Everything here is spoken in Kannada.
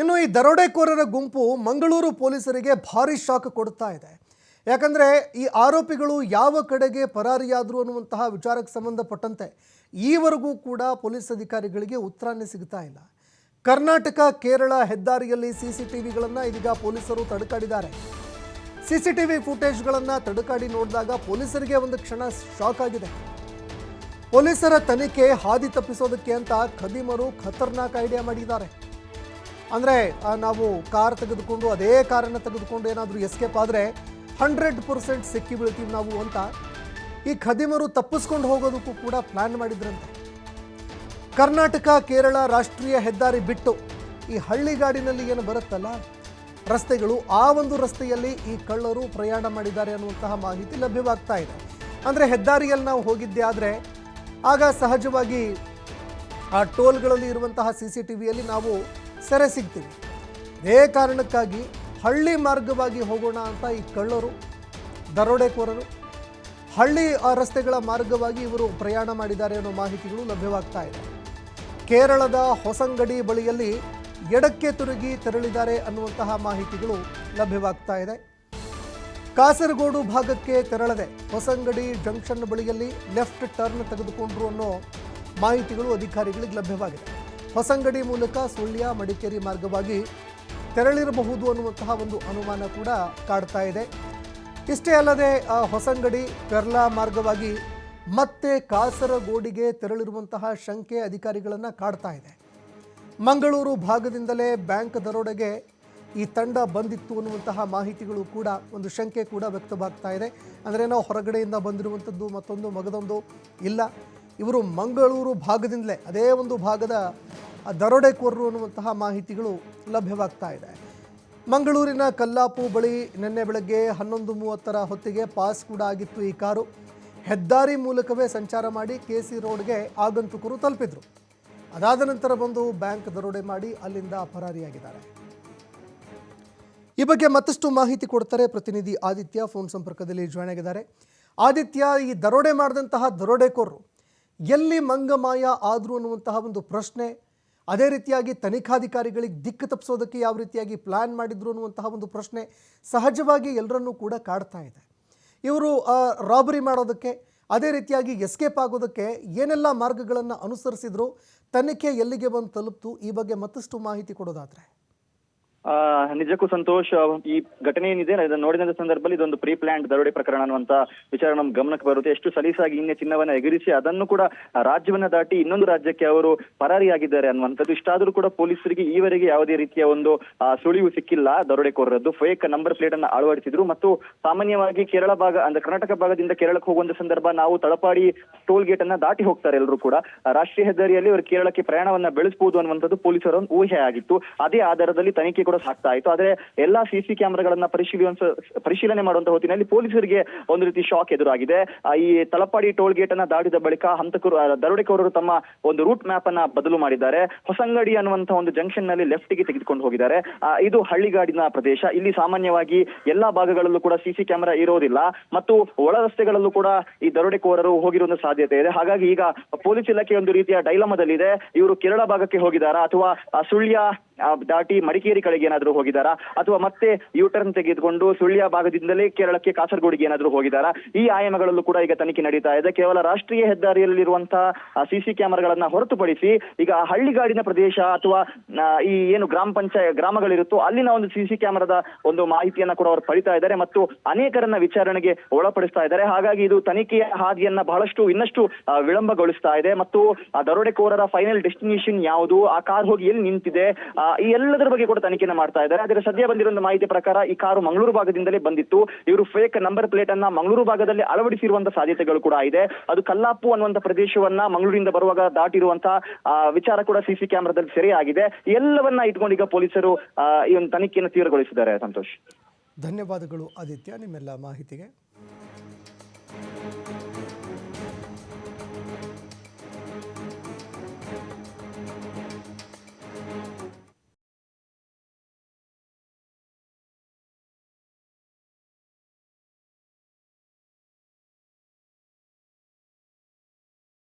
ಇನ್ನು ಈ ದರೋಡೆಕೋರರ ಗುಂಪು ಮಂಗಳೂರು ಪೊಲೀಸರಿಗೆ ಭಾರಿ ಶಾಕ್ ಕೊಡ್ತಾ ಇದೆ. ಯಾಕಂದರೆ ಈ ಆರೋಪಿಗಳು ಯಾವ ಕಡೆಗೆ ಪರಾರಿಯಾದರು ಅನ್ನುವಂತಹ ವಿಚಾರಕ್ಕೆ ಸಂಬಂಧಪಟ್ಟಂತೆ ಈವರೆಗೂ ಕೂಡ ಪೊಲೀಸ್ ಅಧಿಕಾರಿಗಳಿಗೆ ಉತ್ತರನೇ ಸಿಗ್ತಾ ಇಲ್ಲ. ಕರ್ನಾಟಕ, ಕೇರಳ ಹೆದ್ದಾರಿಯಲ್ಲಿ ಸಿ ಸಿ ಇದೀಗ ಪೊಲೀಸರು ತಡಕಾಡಿದ್ದಾರೆ. ಸಿ ಸಿ ಟಿ ವಿ ಫುಟೇಜ್ಗಳನ್ನು ತಡೆಕಾಡಿ ನೋಡಿದಾಗ ಪೊಲೀಸರಿಗೆ ಒಂದು ಕ್ಷಣ ಶಾಕ್ ಆಗಿದೆ. ಪೊಲೀಸರ ತನಿಖೆ ಹಾದಿ ತಪ್ಪಿಸೋದಕ್ಕೆ ಅಂತ ಖದೀಮರು ಖತರ್ನಾಕ್ ಐಡಿಯಾ ಮಾಡಿದ್ದಾರೆ. ಅಂದರೆ ನಾವು ಕಾರ್ ತೆಗೆದುಕೊಂಡು ಅದೇ ಕಾರನ್ನು ತೆಗೆದುಕೊಂಡು ಏನಾದರೂ ಎಸ್ಕೇಪ್ ಆದರೆ ಹಂಡ್ರೆಡ್ ಪರ್ಸೆಂಟ್ ಸಿಕ್ಕಿ ಬೀಳ್ತೀವಿ ನಾವು ಅಂತ ಈ ಖದೀಮರು ತಪ್ಪಿಸ್ಕೊಂಡು ಹೋಗೋದಕ್ಕೂ ಕೂಡ ಪ್ಲ್ಯಾನ್ ಮಾಡಿದ್ರಂತೆ. ಕರ್ನಾಟಕ, ಕೇರಳ ರಾಷ್ಟ್ರೀಯ ಹೆದ್ದಾರಿ ಬಿಟ್ಟು ಈ ಹಳ್ಳಿಗಾಡಿನಲ್ಲಿ ಏನು ಬರುತ್ತಲ್ಲ, ರಸ್ತೆಗಳು, ಆ ಒಂದು ರಸ್ತೆಯಲ್ಲಿ ಈ ಕಳ್ಳರು ಪ್ರಯಾಣ ಮಾಡಿದ್ದಾರೆ ಅನ್ನುವಂತಹ ಮಾಹಿತಿ ಲಭ್ಯವಾಗ್ತಾ ಇದೆ. ಅಂದರೆ, ಹೆದ್ದಾರಿಯಲ್ಲಿ ನಾವು ಹೋಗಿದ್ದೆ ಆದರೆ ಆಗ ಸಹಜವಾಗಿ ಆ ಟೋಲ್ಗಳಲ್ಲಿ ಇರುವಂತಹ ಸಿ ಸಿ ಟಿ ವಿಯಲ್ಲಿ ನಾವು ಸೆರೆ ಸಿಗ್ತೀವಿ ಇದೇ ಕಾರಣಕ್ಕಾಗಿ ಹಳ್ಳಿ ಮಾರ್ಗವಾಗಿ ಹೋಗೋಣ ಅಂತ ಈ ಕಳ್ಳರು, ದರೋಡೆಕೋರರು, ಹಳ್ಳಿ ರಸ್ತೆಗಳ ಮಾರ್ಗವಾಗಿ ಇವರು ಪ್ರಯಾಣ ಮಾಡಿದ್ದಾರೆ ಅನ್ನೋ ಮಾಹಿತಿಗಳು ಲಭ್ಯವಾಗ್ತಾ ಇದೆ. ಕೇರಳದ ಹೊಸಂಗಡಿ ಬಳಿಯಲ್ಲಿ ಎಡಕ್ಕೆ ತಿರುಗಿ ತೆರಳಿದ್ದಾರೆ ಅನ್ನುವಂತಹ ಮಾಹಿತಿಗಳು ಲಭ್ಯವಾಗ್ತಾ ಇದೆ. ಕಾಸರಗೋಡು ಭಾಗಕ್ಕೆ ತೆರಳದೆ ಹೊಸಂಗಡಿ ಜಂಕ್ಷನ್ ಬಳಿಯಲ್ಲಿ ಲೆಫ್ಟ್ ಟರ್ನ್ ತೆಗೆದುಕೊಂಡ್ರು ಅನ್ನೋ ಮಾಹಿತಿಗಳು ಅಧಿಕಾರಿಗಳಿಗೆ ಲಭ್ಯವಾಗಿದೆ. ಹೊಸಂಗಡಿ ಮೂಲಕ ಸುಳ್ಯ ಮಡಿಕೇರಿ ಮಾರ್ಗವಾಗಿ ತೆರಳಿರಬಹುದು ಅನ್ನುವಂತಹ ಒಂದು ಅನುಮಾನ ಕೂಡ ಕಾಡ್ತಾ ಇದೆ. ಇಷ್ಟೇ ಅಲ್ಲದೆ, ಆ ಹೊಸಂಗಡಿ ಪೆರ್ಲಾ ಮಾರ್ಗವಾಗಿ ಮತ್ತೆ ಕಾಸರಗೋಡಿಗೆ ತೆರಳಿರುವಂತಹ ಶಂಕೆ ಅಧಿಕಾರಿಗಳನ್ನು ಕಾಡ್ತಾ ಇದೆ. ಮಂಗಳೂರು ಭಾಗದಿಂದಲೇ ಬ್ಯಾಂಕ್ ದರೋಡೆಗೆ ಈ ತಂಡ ಬಂದಿತ್ತು ಅನ್ನುವಂತಹ ಮಾಹಿತಿಗಳು ಕೂಡ ಒಂದು ಶಂಕೆ ಕೂಡ ವ್ಯಕ್ತವಾಗ್ತಾ ಇದೆ. ಅಂದರೆ ನಾವು ಹೊರಗಡೆಯಿಂದ ಬಂದಿರುವಂಥದ್ದು ಮತ್ತೊಂದು ಮಗದೊಂದು ಇಲ್ಲ. ಇವರು ಮಂಗಳೂರು ಭಾಗದಿಂದಲೇ, ಅದೇ ಒಂದು ಭಾಗದ ದರೋಡೆಕೋರರು ಅನ್ನುವಂತಹ ಮಾಹಿತಿಗಳು ಲಭ್ಯವಾಗ್ತಾ ಇದೆ. ಮಂಗಳೂರಿನ ಕಲ್ಲಾಪು ಬಳಿ ನಿನ್ನೆ ಬೆಳಗ್ಗೆ ಹನ್ನೊಂದು ಮೂವತ್ತರ ಹೊತ್ತಿಗೆ ಪಾಸ್ ಕೂಡ ಆಗಿತ್ತು ಈ ಕಾರು. ಹೆದ್ದಾರಿ ಮೂಲಕವೇ ಸಂಚಾರ ಮಾಡಿ ಕೆ ಸಿ ರೋಡ್ಗೆ ಆಗಂತುಕರು ತಲುಪಿದ್ರು. ಅದಾದ ನಂತರ ಬಂದು ಬ್ಯಾಂಕ್ ದರೋಡೆ ಮಾಡಿ ಅಲ್ಲಿಂದ ಪರಾರಿಯಾಗಿದ್ದಾರೆ. ಈ ಬಗ್ಗೆ ಮತ್ತಷ್ಟು ಮಾಹಿತಿ ಕೊಡ್ತಾರೆ ಪ್ರತಿನಿಧಿ ಆದಿತ್ಯ. ಫೋನ್ ಸಂಪರ್ಕದಲ್ಲಿ ಜಾಯ್ನ್ ಆಗಿದ್ದಾರೆ ಆದಿತ್ಯ, ಈ ದರೋಡೆ ಮಾಡಿದಂತಹ ದರೋಡೆಕೋರರು ಎಲ್ಲಿ ಮಂಗಮಾಯ ಆದರೂ ಅನ್ನುವಂತಹ ಒಂದು ಪ್ರಶ್ನೆ, ಅದೇ ರೀತಿಯಾಗಿ ತನಿಖಾಧಿಕಾರಿಗಳಿಗೆ ದಿಕ್ಕು ತಪ್ಪಿಸೋದಕ್ಕೆ ಯಾವ ರೀತಿಯಾಗಿ ಪ್ಲ್ಯಾನ್ ಮಾಡಿದ್ರು ಅನ್ನುವಂತಹ ಒಂದು ಪ್ರಶ್ನೆ ಸಹಜವಾಗಿ ಎಲ್ಲರನ್ನೂ ಕೂಡ ಕಾಡ್ತಾ ಇದೆ. ಇವರು ರಾಬರಿ ಮಾಡೋದಕ್ಕೆ, ಅದೇ ರೀತಿಯಾಗಿ ಎಸ್ಕೇಪ್ ಆಗೋದಕ್ಕೆ ಏನೆಲ್ಲ ಮಾರ್ಗಗಳನ್ನು ಅನುಸರಿಸಿದ್ರು, ತನಿಖೆ ಎಲ್ಲಿಗೆ ಬಂದು ತಲುಪ್ತು, ಈ ಬಗ್ಗೆ ಮತ್ತಷ್ಟು ಮಾಹಿತಿ ಕೊಡೋದಾದ್ರೆ. ನಿಜಕ್ಕೂ ಸಂತೋಷ್ ಈ ಘಟನೆ ಏನಿದೆ, ಇದನ್ನು ನೋಡಿದಂತ ಸಂದರ್ಭದಲ್ಲಿ ಇದೊಂದು ಪ್ರೀ ಪ್ಲಾಂಟ್ ದರೋಡೆ ಪ್ರಕರಣ ಅನ್ನುವಂತ ವಿಚಾರ ನಮ್ ಗಮನಕ್ಕೆ ಬರುತ್ತೆ. ಎಷ್ಟು ಸಲೀಸಾಗಿ ಇನ್ನೇ ಚಿನ್ನವನ್ನ ಎಗರಿಸಿ ಅದನ್ನು ಕೂಡ ರಾಜ್ಯವನ್ನ ದಾಟಿ ಇನ್ನೊಂದು ರಾಜ್ಯಕ್ಕೆ ಅವರು ಪರಾರಿಯಾಗಿದ್ದಾರೆ ಅನ್ನುವಂಥದ್ದು. ಇಷ್ಟಾದ್ರೂ ಕೂಡ ಪೊಲೀಸರಿಗೆ ಈವರೆಗೆ ಯಾವುದೇ ರೀತಿಯ ಒಂದು ಸುಳಿವು ಸಿಕ್ಕಿಲ್ಲ ದರೋಡೆಕೋರರದ್ದು. ಫೇಕ್ ನಂಬರ್ ಪ್ಲೇಟ್ ಅನ್ನ ಅಳವಡಿಸಿದ್ರು. ಮತ್ತು ಸಾಮಾನ್ಯವಾಗಿ ಕೇರಳ ಭಾಗ, ಅಂದ್ರೆ ಕರ್ನಾಟಕ ಭಾಗದಿಂದ ಕೇರಳಕ್ಕೆ ಹೋಗುವಂತ ಸಂದರ್ಭ ನಾವು ತಳಪಾಡಿ ಟೋಲ್ ಗೇಟ್ ಅನ್ನ ದಾಟಿ ಹೋಗ್ತಾರೆ ಎಲ್ಲರೂ ಕೂಡ. ರಾಷ್ಟ್ರೀಯ ಹೆದ್ದಾರಿಯಲ್ಲಿ ಅವರು ಕೇರಳಕ್ಕೆ ಪ್ರಯಾಣವನ್ನ ಬೆಳೆಸಬಹುದು ಅನ್ನುವಂಥದ್ದು ಪೊಲೀಸರ ಒಂದು ಊಹೆ ಆಗಿತ್ತು. ಅದೇ ಆಧಾರದಲ್ಲಿ ತನಿಖೆ ಕೂಡ ಸಾಕ್ತಾ ಆಯ್ತು ಆದ್ರೆ ಎಲ್ಲಾ ಸಿಸಿ ಕ್ಯಾಮೆರಾಗಳನ್ನ ಪರಿಶೀಲಿಸ ಪರಿಶೀಲನೆ ಮಾಡುವಂತ ಹೊತ್ತಿನಲ್ಲಿ ಪೊಲೀಸರಿಗೆ ಒಂದು ರೀತಿ ಶಾಕ್ ಎದುರಾಗಿದೆ. ಈ ತಲಪಾಡಿ ಟೋಲ್ ಗೇಟ್ ಅನ್ನ ದಾಟಿದ ಬಳಿಕ ಹಂತಕರು ದರೋಡೆಕೋರರು ತಮ್ಮ ಒಂದು ರೂಟ್ ಮ್ಯಾಪ್ ಅನ್ನ ಬದಲು ಮಾಡಿದ್ದಾರೆ. ಹೊಸಂಗಡಿ ಅನ್ನುವಂತಹ ಒಂದು ಜಂಕ್ಷನ್ನಲ್ಲಿ ಲೆಫ್ಟ್ಗೆ ತೆಗೆದುಕೊಂಡು ಹೋಗಿದ್ದಾರೆ. ಇದು ಹಳ್ಳಿಗಾಡಿನ ಪ್ರದೇಶ. ಇಲ್ಲಿ ಸಾಮಾನ್ಯವಾಗಿ ಎಲ್ಲಾ ಭಾಗಗಳಲ್ಲೂ ಕೂಡ ಸಿಸಿ ಕ್ಯಾಮೆರಾ ಇರೋದಿಲ್ಲ. ಮತ್ತು ಒಳ ರಸ್ತೆಗಳಲ್ಲೂ ಕೂಡ ಈ ದರೋಡೆಕೋರರು ಹೋಗಿರುವ ಸಾಧ್ಯತೆ ಇದೆ. ಹಾಗಾಗಿ ಈಗ ಪೊಲೀಸ್ ಇಲಾಖೆ ಒಂದು ರೀತಿಯ ಡೈಲಮದಲ್ಲಿದೆ. ಇವರು ಕೇರಳ ಭಾಗಕ್ಕೆ ಹೋಗಿದ್ದಾರಾ ಅಥವಾ ಸುಳ್ಯ ದಾಟಿ ಮಡಿಕೇರಿ ಕಡೆಗೆ ಏನಾದರೂ ಹೋಗಿದಾರಾ ಅಥವಾ ಮತ್ತೆ ಯು ಟರ್ನ್ ತೆಗೆದುಕೊಂಡು ಸುಳ್ಯ ಭಾಗದಿಂದಲೇ ಕೇರಳಕ್ಕೆ ಕಾಸರಗೋಡಿಗೆ ಏನಾದರೂ ಹೋಗಿದಾರಾ ಈ ಆಯಾಮಗಳಲ್ಲೂ ಕೂಡ ಈಗ ತನಿಖೆ ನಡೀತಾ ಇದೆ. ಕೇವಲ ರಾಷ್ಟ್ರೀಯ ಹೆದ್ದಾರಿಯಲ್ಲಿರುವಂತಹ ಸಿಸಿ ಕ್ಯಾಮೆರಾಗಳನ್ನ ಹೊರತುಪಡಿಸಿ ಈಗ ಹಳ್ಳಿಗಾಡಿನ ಪ್ರದೇಶ ಅಥವಾ ಈ ಏನು ಗ್ರಾಮ ಪಂಚಾಯತ್ ಗ್ರಾಮಗಳಿರುತ್ತೋ ಅಲ್ಲಿನ ಒಂದು ಸಿಸಿ ಕ್ಯಾಮೆರಾದ ಒಂದು ಮಾಹಿತಿಯನ್ನ ಕೂಡ ಅವರು ಪಡಿತಾ ಇದ್ದಾರೆ ಮತ್ತು ಅನೇಕರನ್ನ ವಿಚಾರಣೆಗೆ ಒಳಪಡಿಸ್ತಾ ಇದ್ದಾರೆ. ಹಾಗಾಗಿ ಇದು ತನಿಖೆಯ ಹಾದಿಯನ್ನ ಬಹಳಷ್ಟು ಇನ್ನಷ್ಟು ವಿಳಂಬಗೊಳಿಸ್ತಾ ಇದೆ. ಮತ್ತು ದರೋಡೆಕೋರರ ಫೈನಲ್ ಡೆಸ್ಟಿನೇಷನ್ ಯಾವುದು? ಆ ಕಾರ್ ಹೋಗಿ ಎಲ್ಲಿ ನಿಂತಿದೆ? ಈ ಎಲ್ಲದರ ಬಗ್ಗೆ ಕೂಡ ತನಿಖೆಯನ್ನು ಮಾಡ್ತಾ ಇದ್ದಾರೆ. ಆದರೆ ಸದ್ಯ ಬಂದಿರುವ ಮಾಹಿತಿ ಪ್ರಕಾರ ಈ ಕಾರು ಮಂಗಳೂರು ಭಾಗದಿಂದಲೇ ಬಂದಿತ್ತು. ಇವರು ಫೇಕ್ ನಂಬರ್ ಪ್ಲೇಟ್ ಅನ್ನ ಮಂಗಳೂರು ಭಾಗದಲ್ಲಿ ಅಳವಡಿಸಿರುವಂತ ಸಾಧ್ಯತೆಗಳು ಕೂಡ ಇದೆ. ಅದು ಕಲ್ಲಾಪು ಅನ್ನುವಂತ ಪ್ರದೇಶವನ್ನ ಮಂಗಳೂರಿಂದ ಬರುವಾಗ ದಾಟಿರುವಂತಹ ವಿಚಾರ ಕೂಡ ಸಿಸಿ ಕ್ಯಾಮೆರಾದಲ್ಲಿ ಸೆರೆಯಾಗಿದೆ. ಎಲ್ಲವನ್ನ ಇಟ್ಕೊಂಡು ಈಗ ಪೊಲೀಸರು ಈ ಒಂದು ತನಿಖೆಯನ್ನು ತೀವ್ರಗೊಳಿಸಿದ್ದಾರೆ ಸಂತೋಷ್. ಧನ್ಯವಾದಗಳು ಆದಿತ್ಯ ನಿಮ್ಮೆಲ್ಲ ಮಾಹಿತಿಗೆ.